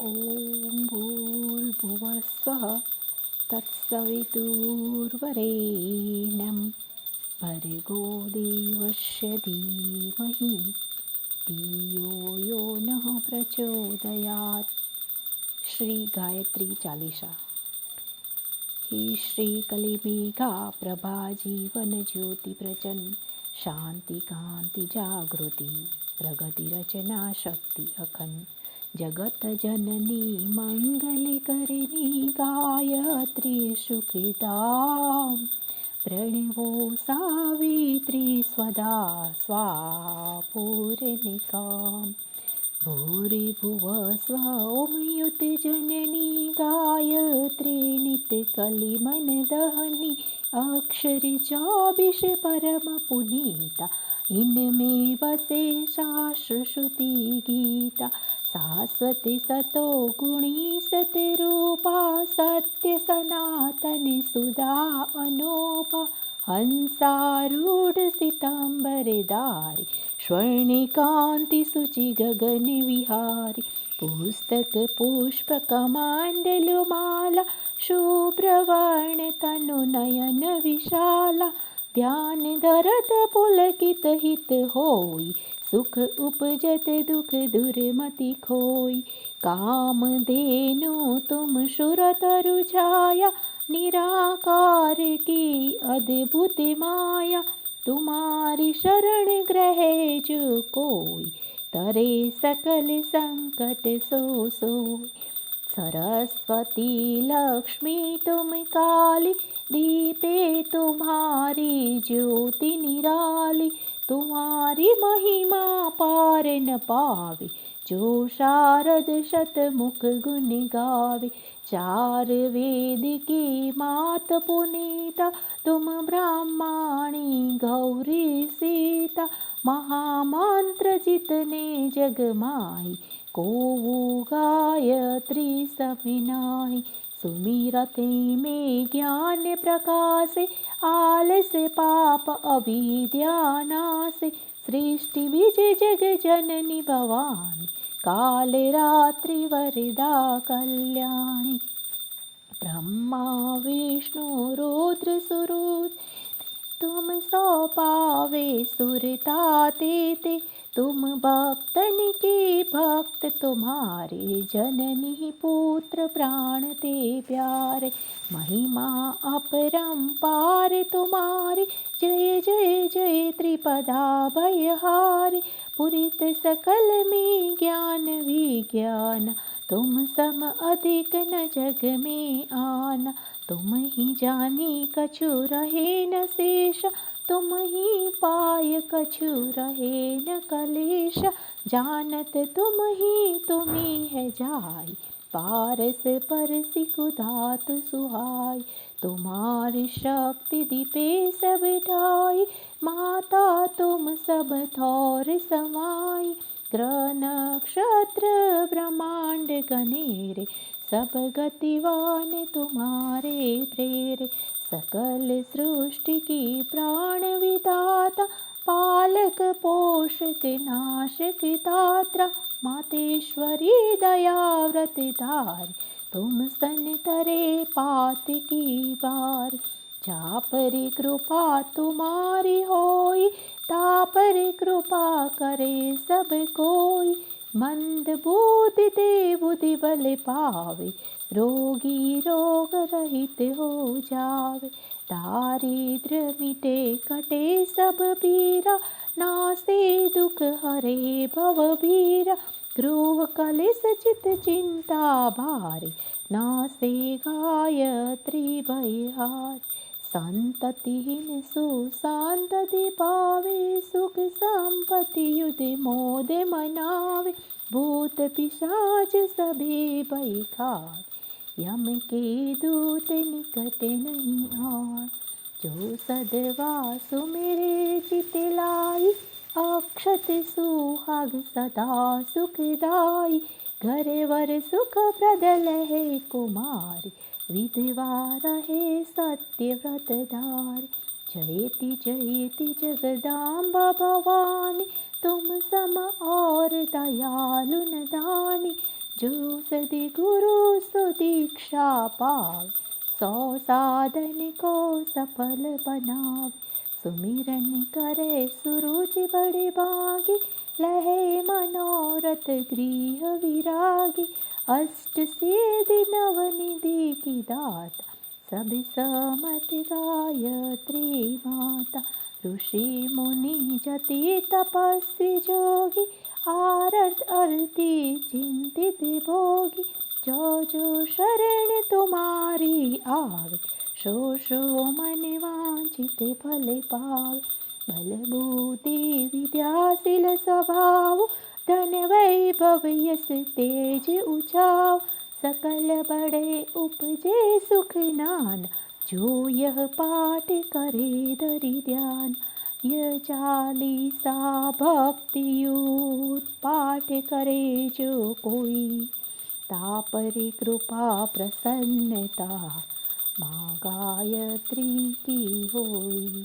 ॐ भूर्भुवस्वः तत्सवितुर्वरेण्यं भर्गो देवस्य धीमहि धियो यो नः प्रचोदयात्। श्री गायत्री चालिसा। ही श्री कलिमेघा प्रभा जीवन ज्योति प्रचन शांति कांति जागृती प्रगती रचना शक्ती अखंड जगत जननी गायत्री सुखिता प्रणवो सावित्री स्वदा स्वापूर्णिकां। भूरिभुव जननी गायत्री नित्यकलिमनदहनि अक्षरि चाभिष परमपुनीता इनमे वसे शाश्रुति गीता शाश्वती सतो गुणी सतिरूपा सत्य सनातनि सुधा अनोपा। हंसारूढ सिताम्बरदारि स्वर्णिकान्ति शुचि गगनविहारि पुस्तक तनुनयन विशाला सुख उपजत दुख दुर्मति खोई। काम देनु तुम तरु छाया निराकार की अद्भुत माया। तुम्हारी शरण ग्रहे जो तरे सकल संकट सो सो सरस्वती लक्ष्मी तुम काली दीपे तुम्हारी ज्योति निराली तुम्हारी महिमा पार न पावे जो शारद शतमुख गुण गावे। चार वेद की मात पुनीता तुम ब्राह्मणी गौरी सीता। महामंत्र जितने जग माई को गायत्री समिनाई सुमिरते में ज्ञान प्रकाश आलस पाप अविद्यानाश सृष्टि विजय जग जननी भवानी काल रात्रि वरदा कल्याणी। ब्रह्मा विष्णु रुद्र सुरुद तुम सौ पावे सुरता ते तुम भक्तन के भक्त, तुम्हारे जननी पुत्र प्राण ते प्यारे। महिमा अपरंपार तुम्हारे। जय जय जय त्रिपदा भयहारी। पुरित सकल में ज्ञान विज्ञान, तुम सम अधिक न जग में आना। तुम ही जानी कछु रहे न शेष। तुम ही पाय कछु रहे न कलेश, जानत तुम ही तुम्हें है जाय। पारस परसि कुधात सुहाय, तुम्हारी शक्ति दीपे सब ढाई माता तुम सब थौर समाई ग्रह नक्षत्र ब्रह्मांड गनेरे। सब गतिवान तुम्हारे प्रेरे। सकल सृष्टि की प्राण विदाता पालक पोषक नाशक दात्रा मातेश्वरी दयाव्रत धार। तुम सन तरे पात की बार पर कृपा तुम्हारी होई तापर कृपा करे सब कोई मंद बुद्धि दे बुद्धि बल पावे रोगी रोग रहित हो जावे। दारिद्र मिटे कटे सब पीरा नासे दुख हरे भव भीरा। गृह कलिस चित चिंता भारे नासे गायत्री भयहार संततिहीन सुशांत पावे सुख संपत्ति युद्ध मोद मनावे। भूत पिशाच सभी यम के दूत निकट नहीं आ लाई अक्षत सुहाग सदा सुखदाई घर वर सुख प्रदल है कुमार विधवा रहे सत्य व्रतधार जयति जयति जगदाम्बा भवानी तुम सम और दयालु न दानी। जो सदी गुरु सो दीक्षा पावे सौ साधन को सफल बनावे। सुमिरन करे सुरुचि बड़े बागी लहे मनोरथ गृह विरागी अष्ट सिद्धि नवनिधि की दाता सब समति गायत्री माता ऋषि मुनि जति तपस्वी जोगी आरत आरती चिंतित भोगी जो जो शरण तुम्हारी आवे शो शो मन वांचित फल पावे बल बुद्धि विद्याशील स्वभाव धन वैभव यस तेज उचाव। सकल बड़े उपजे सुख नान जो यह पाठ करे दरि ध्यान। यह चालीसा भक्ति युत पाठ करे जो कोई। तापरि कृपा प्रसन्नता माँ गायत्री की होई